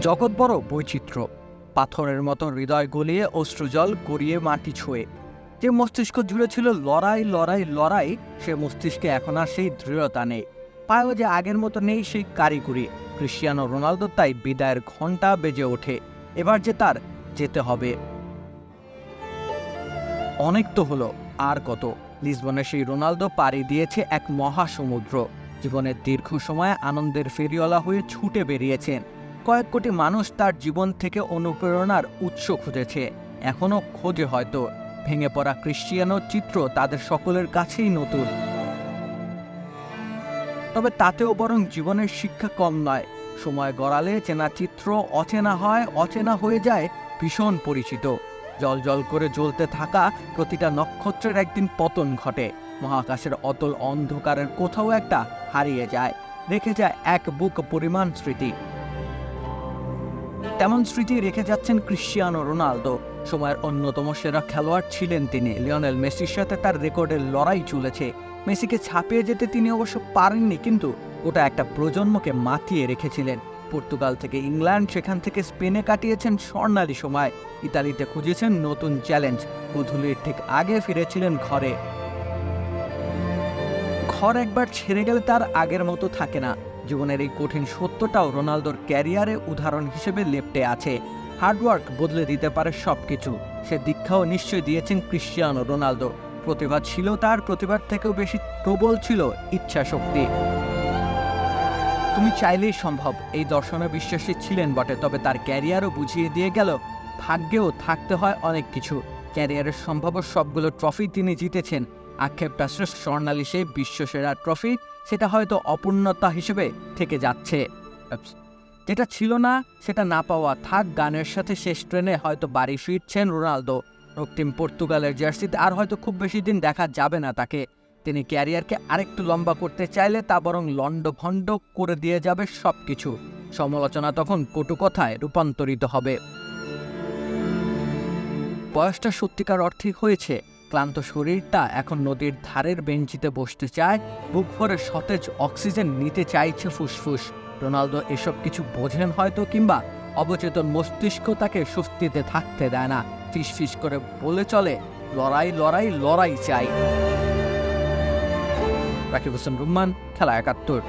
জগৎ বড় বৈচিত্র্য। পাথরের মতো হৃদয় গলিয়ে অশ্রুজল গড়িয়ে মাটি ছুঁয়ে। যে মস্তিষ্ক জুড়ে ছিল লড়াই লড়াই লড়াই, সে মস্তিষ্কে এখন আর সেই দৃঢ়তা নেই। পায়েও যে আগের মতো নেই সেই কারিগরি। ক্রিশ্চিয়ানো রোনালদো তাই বিদায়ের ঘণ্টা বেজে ওঠে। এবার যে তার যেতে হবে। অনেক তো হলো, আর কত। লিসবনের সেই রোনালদো পাড়ি দিয়েছে এক মহাসমুদ্র। জীবনের দীর্ঘ সময় আনন্দের ফেরিওয়ালা হয়ে ছুটে বেরিয়েছেন। কয়েক কোটি মানুষ তার জীবন থেকে অনুপ্রেরণার উৎস খুঁজেছে। এখনও খোঁজে হয়তো। ভেঙে পড়া ক্রিশ্চিয়ানো চিত্র তাদের সকলের কাছেই নতুন। তবে তাতেও বরং জীবনের শিক্ষা কম নয়। সময় গড়ালে চেনা চিত্র অচেনা হয়, অচেনা হয়ে যায়, ভীষণ পরিচিত। জল জল করে জ্বলতে থাকা প্রতিটা নক্ষত্রের একদিন পতন ঘটে। মহাকাশের অতল অন্ধকারের কোথাও একটা হারিয়ে যায়। রেখে যায় এক বুক পরিমাণ স্মৃতি। তেমন স্মৃতি রেখে যাচ্ছেন ক্রিশ্চিয়ানো রোনালদো। সময়ের অন্যতম সেরা খেলোয়াড় ছিলেন তিনি। লিওনেল মেসির সাথে তার রেকর্ডের লড়াই চলেছে। মেসিকে ছাপিয়ে যেতে তিনি অবশ্য পারেননি, কিন্তু ওটা একটা প্রজন্মকে মাতিয়ে রেখেছিলেন। পর্তুগাল থেকে ইংল্যান্ড, সেখান থেকে স্পেনে কাটিয়েছেন স্বর্ণালী সময়। ইতালিতে খুঁজেছেন নতুন চ্যালেঞ্জ। গোধূলির ঠিক আগে ফিরেছিলেন ঘরে। ঘর একবার ছেড়ে গেলে তার আগের মতো থাকে না। জীবনের এই কঠিন সত্যটাও রোনালদোর ক্যারিয়ারে উদাহরণ হিসেবে লেপটে আছে। হার্ডওয়ার্ক বদলে দিতে পারে সব কিছু সে দীক্ষাও নিশ্চয় দিয়েছেন ক্রিশ্চিয়ানো রোনালদো। প্রতিভা ছিল তার, প্রতিভার থেকেও বেশি প্রবল ছিল ইচ্ছা শক্তি তুমি চাইলেই সম্ভব, এই দর্শনে বিশ্বাসী ছিলেন বটে, তবে তার ক্যারিয়ারও বুঝিয়ে দিয়ে গেল, ভাগ্যেও থাকতে হয় অনেক কিছু। ক্যারিয়ারের সম্ভাব্য সবগুলো ট্রফি তিনি জিতেছেন। আক্ষেপটা স্বর্ণালী সেই বিশ্বসেরা ট্রফি, সেটা হয়তো অপূর্ণতা হিসেবে থেকে যাচ্ছে। যেটা ছিল না, সেটা না পাওয়া থাক, গানের সাথে শেষ ট্রেনে হয়তো বাড়ি ফিরছেন রোনালদো। রক্তিম পর্তুগালের জার্সিতে আর হয়তো খুব বেশি দিন দেখা যাবে না তাকে। তিনি ক্যারিয়ারকে আরেকটু লম্বা করতে চাইলে তা বরং লণ্ডভণ্ড করে দিয়ে যাবে সব কিছু সমালোচনা তখন কটু কথায় রূপান্তরিত হবে। বয়সটা সত্যিকার অর্থে হয়েছে ক্লান্ত শরীরটা এখন নদীর ধারের বেঞ্চিতে বসতে চায়, বুক ভরে সতেজ অক্সিজেন নিতে চাইছে ফুসফুস। রোনালদো এসব কিছু বোঝেন হয়তো কিংবা অবচেতন মস্তিষ্ক তাকে স্বস্তিতে থাকতে দেয় না। ফিস করে বলে চলে, লড়াই লড়াই লড়াই চাই। রাকিব হোসেন রুম্মান, খেলা একাত্তর।